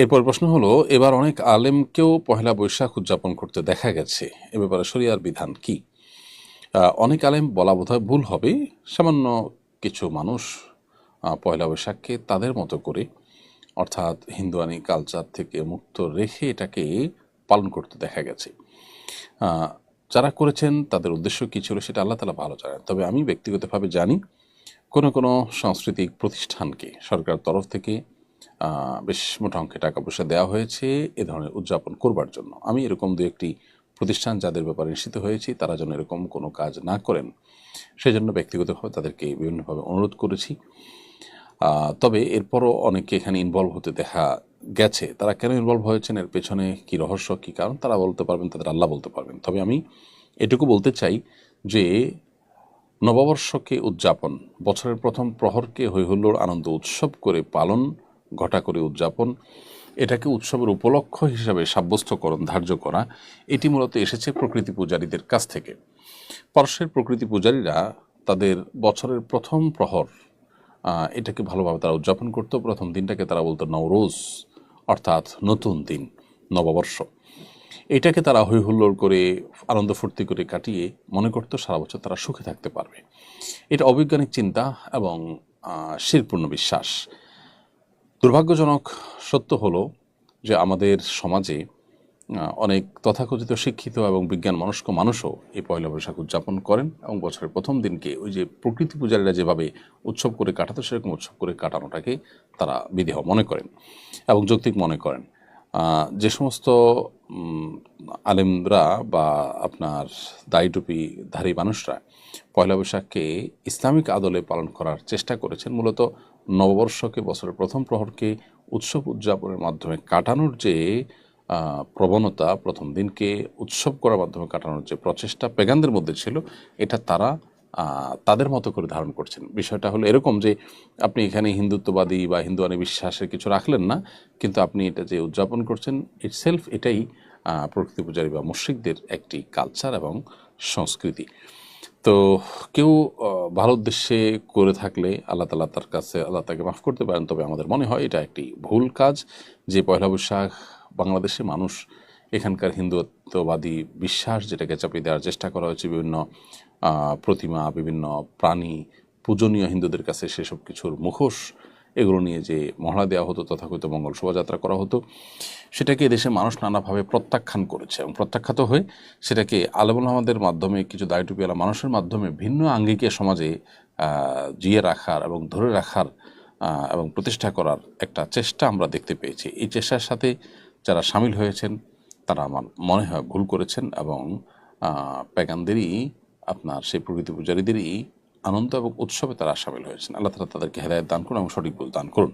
এরপর প্রশ্ন হলো, এবার অনেক আলেমকেও পহেলা বৈশাখ উদযাপন করতে দেখা গেছে। এ ব্যাপারে শরিয়ার বিধান কি? অনেক আলেম বলা বোধহয় ভুল হবে। সামান্য কিছু মানুষ পয়লা বৈশাখকে তাদের মতো করে, অর্থাৎ হিন্দুয়ানি কালচার থেকে মুক্ত রেখে এটাকে পালন করতে দেখা গেছে। যারা করেছেন, তাদের উদ্দেশ্য কী ছিল সেটা আল্লাহ তালা ভালো জানেন। তবে আমি ব্যক্তিগতভাবে জানি, কোনো কোনো সাংস্কৃতিক প্রতিষ্ঠানকে সরকার তরফ থেকে বেশ মোটা অঙ্কে টাকা পয়সা দেওয়া হয়েছে, এ ধরনের উদযাপন করবার জন্য। আমি এরকম দু একটি প্রতিষ্ঠান যাদের ব্যাপারে নিশ্চিত হয়েছি, তারা যেন এরকম কোনো কাজ না করেন, সেজন্য ব্যক্তিগতভাবে তাদেরকে বিভিন্নভাবে অনুরোধ করেছি। তবে এরপরও অনেকে এখানে ইনভলভ হতে দেখা গেছে। তারা কেন ইনভলভ হয়েছেন, এর পেছনে কি রহস্য, কি কারণ, তারা বলতে পারবেন, তাদের আল্লাহ বলতে পারবেন। তবে আমি এটুকু বলতে চাই যে, নববর্ষকে উদযাপন, বছরের প্রথম প্রহরকে হৈহুল্লোড় আনন্দ উৎসব করে পালন ঘটা করে উদযাপন, এটাকে উৎসবের উপলক্ষ হিসাবে সাব্যস্তকরণ ধার্য করা, এটি মূলত এসেছে প্রকৃতি পূজারীদের কাছ থেকে। পারস্যের প্রকৃতি পূজারীরা তাদের বছরের প্রথম প্রহর এটাকে ভালোভাবে তারা উদযাপন করতো। প্রথম দিনটাকে তারা বলতো নওরোজ, অর্থাৎ নতুন দিন, নববর্ষ। এটাকে তারা হৈ হুল্লোড় করে, আনন্দ ফুর্তি করে কাটিয়ে মনে করতো সারা বছর তারা সুখে থাকতে পারবে। এটা অবৈজ্ঞানিক চিন্তা এবং শিরপূর্ণ বিশ্বাস। দুর্ভাগ্যজনক সত্য হলো যে আমাদের সমাজে অনেক তথাকথিত শিক্ষিত এবং বিজ্ঞান মনস্ক মানুষও এই পয়লা বৈশাখ উদযাপন করেন এবং বছরের প্রথম দিনকে ওই যে প্রকৃতি পূজারীরা যেভাবে উৎসব করে কাটাতো, সেরকম উৎসব করে কাটানোটাকে তারা বিদেহ মনে করেন এবং যৌক্তিক মনে করেন। যে সমস্ত আলেমরা বা আপনার দায়ী টুপিধারী মানুষরা পয়লা বৈশাখকে ইসলামিক আদলে পালন করার চেষ্টা করেছেন, মূলত নববর্ষকে বছরের প্রথম প্রহরকে উৎসব উদযাপনের মাধ্যমে কাটানোর যে প্রবণতা, প্রথম দিনকে উৎসব করার মাধ্যমে কাটানোর যে প্রচেষ্টা পেগানদের মধ্যে ছিল, এটা তারা তাদের মতো করে ধারণ করছেন। বিষয়টা হলো এরকম যে আপনি এখানে হিন্দুত্ববাদী বা হিন্দু হিন্দুয়ানি বিশ্বাসের কিছু রাখলেন না, কিন্তু আপনি এটা যে উদযাপন করছেন ইটসেলফ এটাই প্রকৃতি পূজারী বা মুশ্রিকদের একটি কালচার এবং সংস্কৃতি। তো কেউ ভালো উদ্দেশ্যে করে থাকলে আল্লাহ তালা তার কাছে, আল্লাহ তাকে মাফ করতে পারেন, তবে আমাদের মনে হয় এটা একটি ভুল কাজ যে পয়লা বৈশাখ বাংলাদেশে মানুষ এখানকার হিন্দুত্ববাদী বিশ্বাস যেটাকে চাপিয়ে দেওয়ার চেষ্টা করা হয়েছে বিভিন্ন প্রতিমা, বিভিন্ন প্রাণী, পূজনীয় হিন্দুদের কাছে সেসব কিছুর মুখোশ, এগুলো নিয়ে যে মহড়া দেওয়া হতো, তথাকথিত মঙ্গল শোভাযাত্রা করা হতো, সেটাকে দেশে মানুষ নানাভাবে প্রত্যাখ্যান করেছে এবং প্রত্যাখ্যাত হয়ে সেটাকে আলমুল আমাদের মাধ্যমে, কিছু দায়টুপিওয়ালা মানুষের মাধ্যমে ভিন্ন আঙ্গিকে সমাজে জিয়ে রাখার এবং ধরে রাখার এবং প্রতিষ্ঠা করার একটা চেষ্টা আমরা দেখতে পেয়েছি। এই চেষ্টার সাথে যারা সামিল হয়েছেন, তারা আমার মনে হয় ভুল করেছেন এবং প্যাগানদেরই আপনার সেই প্রকৃতি পূজারীদেরই আনন্দ এবং উৎসবে তারা সামিল হয়েছেন। আল্লাহ তালা তাদেরকে হেদায়ত দান করুন এবং সঠিক বল দান করুন।